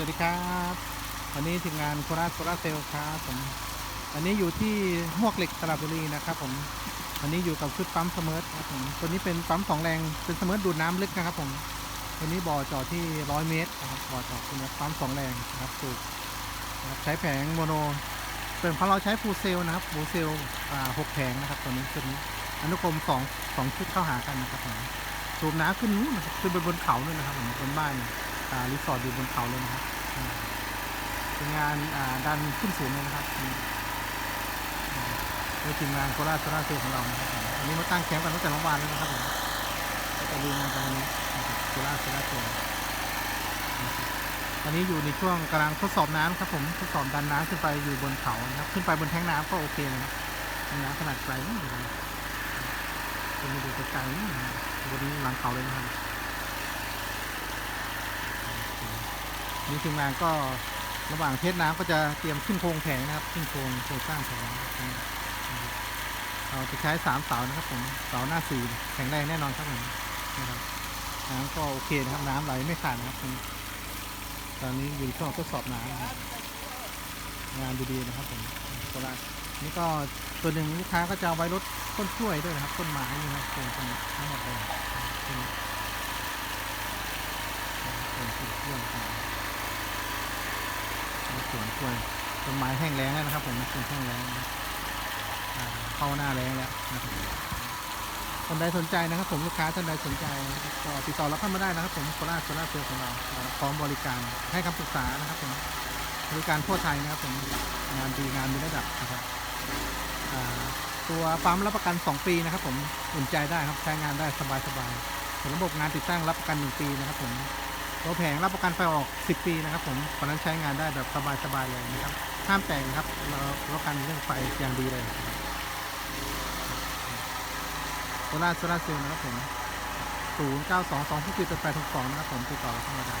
สวัสดีครับวันนี้ทีมงานโคราชโซลาร์เซลครับผมวันนี้อยู่ที่หวกเหล็กสระบุรีนะครับผมวันนี้อยู่กับชุดปั๊มเสมอครับผมตัวนี้เป็นปั๊มสองแรงเป็นเสมอดูดน้ำลึกนะครับผมตัวนี้บ่อจอดที่ร้อยเมตรนะครับบ่อจอดเป็นปั๊มสองแรงนะครับสูบใช้แผงโมโนเป็นเพราะเราใช้ฟูลเซลนะครับฟูลเซลอ่าหกแผงนะครับตัวนี้ตัวนี้อนุกรมสองสองชุดเข้าหากันนะครับผมสูบน้ำขึ้นนู้นนะครับขึ้นไปบนเขาด้วยนะครับผมบนบ้านอ่า รีสอร์ทอยู่บนเขาเลยนะครับเป็นงานดันขึ้นสูงเลยนะครับอืมอืมโดยทีมงานโคราชโซลาร์เซของเรานะครับอันนี้มาตั้งแคมป์กันตั้งแต่เมื่อวานแล้วนะครับผมก็จะดูงานกันวันนี้นะครับโคราชเซตอนนี้อยู่ในช่วงกำลังทดสอบน้ำครับผมทดสอบดันน้ำขึ้นไปอยู่บนเขานะครับ ขึ้นไปบนแท้งน้ำก็โอเคนะครับแท้งน้ำขนาดไกลนี่ดูนะจะมาดูไกลๆนี่บนหลังเขาเลยนะครับ นี่ทีมงานก็ระหว่างเทสน้ำก็จะเตรียมขึ้นโครงแผงนะครับ ขึ้นโครงโครงสร้างแผงเราจะใช้สามเสานะครับผมเสาหน้าสี่แข็งแรงแน่นอนครับผมนะครับน้ำก็โอเคนะครับน้ำไหลไม่ขาดนะครับผมตอนนี้อยู่ช่วงทดสอบน้ำนะครับงานดีๆนะครับผมโคราชนี่ก็ตัวหนึ่งลูกค้าก็จะเอาไว้รถต้นกล้วยด้วยนะครับต้นไม้นี่นะครับตรงตรงนี้ทั้งหมดเลยตรงนี้ต้นกล้วยครับ สวนกล้วยต้นไม้แห้งแล้งแล้วนะครับ ผมต้นแห้งแล้งเข้าหน้าแล้งแล้วนะครับคนใดสนใจนะครับ ผมลูกค้าท่านใดสนใจก็ติดต่อเราเข้ามาได้นะครับ ผมโคราชโซล่าเซลล์ของเราพร้อมบริการให้คำปรึกษานะครับผมบริการทั่วไทยนะครับผมงานดีงานมีระดับนะครับตัวปั๊มรับประกัน 2 ปีนะครับ ผมอุ่นใจได้ครับใช้งานได้สบายๆส่วนระบบงานติดตั้งรับประกัน 1 ปีนะครับผม ตัวแผงรับประกันไฟออก 10 ปีนะครับผมเพราะนั้นใช้งานได้แบบสบายๆเลยนะครับ ห้ามแต่งครับเราประกันเรื่องไฟอย่างดีเลยโซล่าโซล่าเซลล์นะครับผม 0 9 2 2 6 7 8 8 6 2 นะครับผมติดต่อเราเข้ามาได้